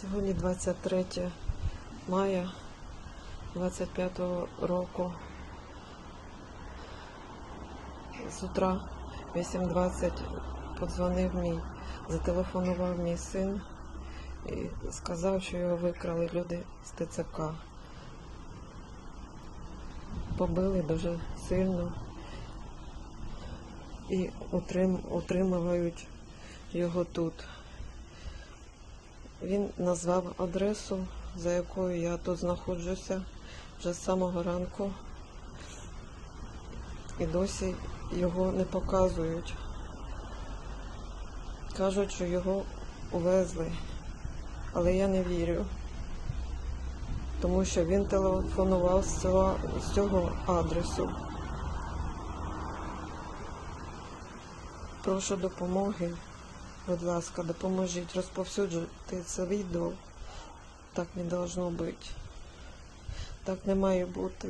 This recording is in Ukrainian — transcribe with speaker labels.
Speaker 1: Сьогодні 23 мая 25 року. З утра 8.20 подзвонив мій, зателефонував мій син і сказав, що його викрали люди з ТЦК. Побили дуже сильно і утримують його тут. Він назвав адресу, за якою я тут знаходжуся вже з самого ранку. І досі його не показують. Кажуть, що його увезли, але я не вірю, тому що він телефонував з цього, з цього адресу. Прошу допомоги. Будь ласка, допоможіть розповсюджувати це відео. Так не должно бути. Так не має бути.